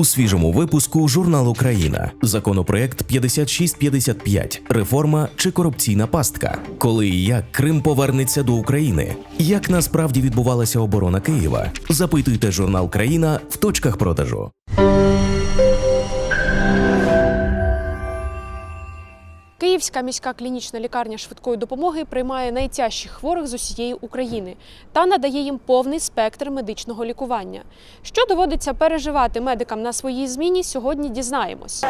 У свіжому випуску журнал Україна. Законопроект 5655. Реформа чи корупційна пастка. Коли і як Крим повернеться до України. Як насправді відбувалася оборона Києва? Запитуйте журнал Країна в точках продажу. Київська міська клінічна лікарня швидкої допомоги приймає найтяжчих хворих з усієї України та надає їм повний спектр медичного лікування. Що доводиться переживати медикам на своїй зміні, сьогодні дізнаємось.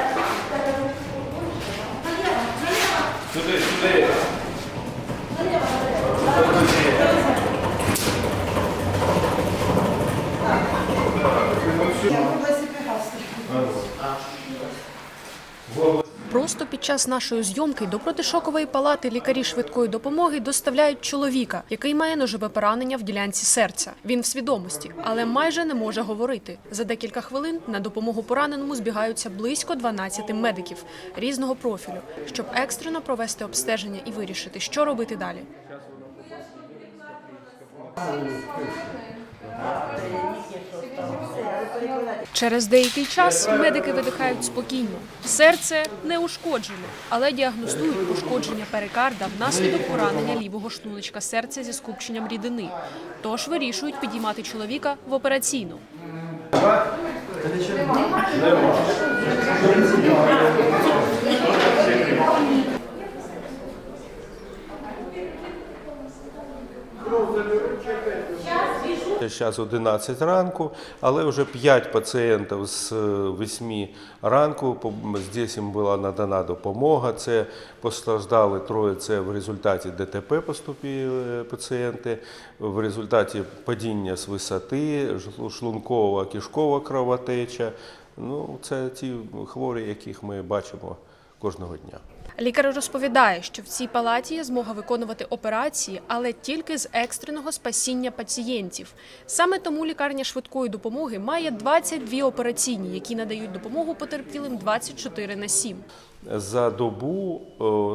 Просто під час нашої зйомки до протишокової палати лікарі швидкої допомоги доставляють чоловіка, який має ножове поранення в ділянці серця. Він в свідомості, але майже не може говорити. За декілька хвилин на допомогу пораненому збігаються близько 12 медиків різного профілю, щоб екстрено провести обстеження і вирішити, що робити далі. Через деякий час медики видихають спокійно. Серце не ушкоджено, але діагностують пошкодження перикарда внаслідок поранення лівого шнурочка серця зі скупченням рідини. Тож вирішують підіймати чоловіка в операційну. Зараз 11 ранку, але вже 5 пацієнтів з 8 ранку. По- Здесь їм була надана допомога. Це постраждали троє. Це в результаті ДТП поступили пацієнти, в результаті падіння з висоти, шлункова кишкова кровотеча. Ну, це ті хворі, яких ми бачимо кожного дня. Лікар розповідає, що в цій палаті є змога виконувати операції, але тільки з екстреного спасіння пацієнтів. Саме тому лікарня швидкої допомоги має 22 операційні, які надають допомогу потерпілим 24 на 7. За добу,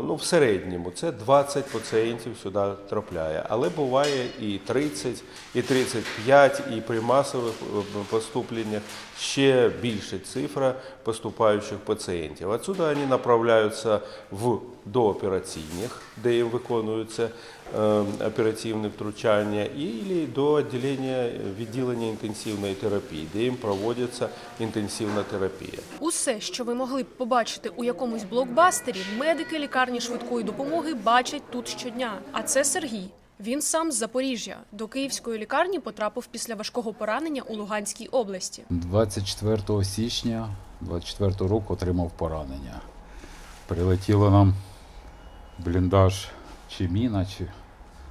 ну в середньому, це 20 пацієнтів сюди трапляє, але буває і 30, і 35, і при масових е, поступленнях ще більше цифра поступаючих пацієнтів. Отсюди вони направляються в доопераційних, де їм виконуються е, оперативне втручання, і до відділення відділення інтенсивної терапії, де їм проводиться інтенсивна терапія. Усе, що ви могли б побачити у якомусь блокбастері, медики лікарні швидкої допомоги бачать тут щодня. А це Сергій. Він сам з Запоріжжя. До київської лікарні потрапив після важкого поранення у Луганській області. 24 січня 24 року отримав поранення. Прилетіло нам бліндаж чи міна, чи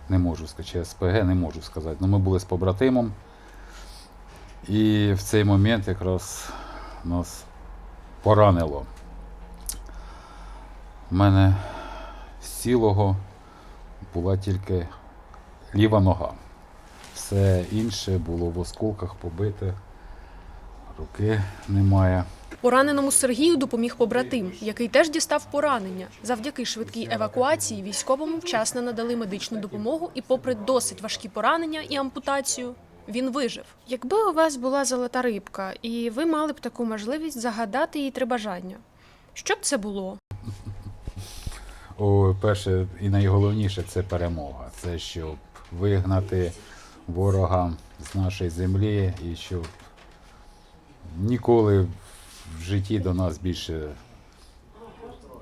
не можу сказати, чи СПГ, не можу сказати. Ну, ми були з побратимом. І в цей момент якраз нас поранило. У мене з цілого була тільки ліва нога. Все інше було в осколках побите, руки немає. Пораненому Сергію допоміг побратим, який теж дістав поранення. Завдяки швидкій евакуації військовому вчасно надали медичну допомогу, і, попри досить важкі поранення і ампутацію, він вижив. Якби у вас була золота рибка, і ви мали б таку можливість загадати їй три бажання, що б це було? О, перше і найголовніше це перемога. Це щоб вигнати ворога з нашої землі і щоб ніколи в житті до нас більше,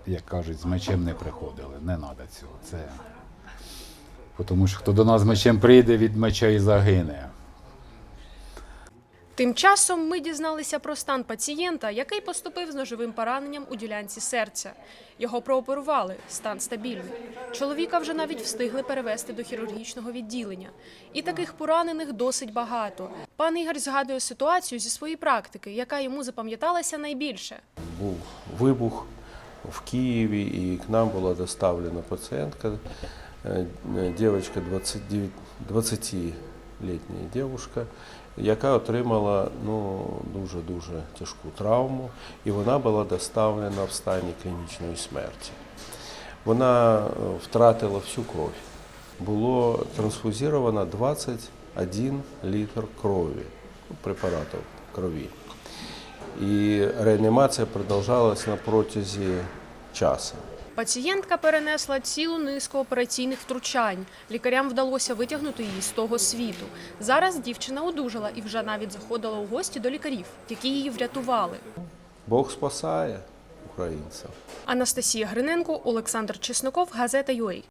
як кажуть, з мечем не приходили. Не треба цього. Це... Тому що хто до нас з мечем прийде, від меча і загине. Тим часом ми дізналися про стан пацієнта, який поступив з ножовим пораненням у ділянці серця. Його прооперували, стан стабільний. Чоловіка вже навіть встигли перевести до хірургічного відділення. І таких поранених досить багато. Пан Ігор згадує ситуацію зі своєї практики, яка йому запам'яталася найбільше. був вибух в Києві, і к нам була доставлена пацієнтка, е, дівчинка 29 20-літня дівчинка, яка отримала ну, дуже-дуже тяжку травму, і вона була доставлена в стані клінічної смерті. Вона е, втратила всю кров. Було трансфузировано 21 літр крові, ну, препаратів крові. і реанімація продовжалась на протязі часу. Пацієнтка перенесла цілу низку операційних втручань. Лікарям вдалося витягнути її з того світу. Зараз дівчина одужала і вже навіть заходила у гості до лікарів, які її врятували. Бог спасає українців. Анастасія Гриненко, Олександр Чесноков, газета UA.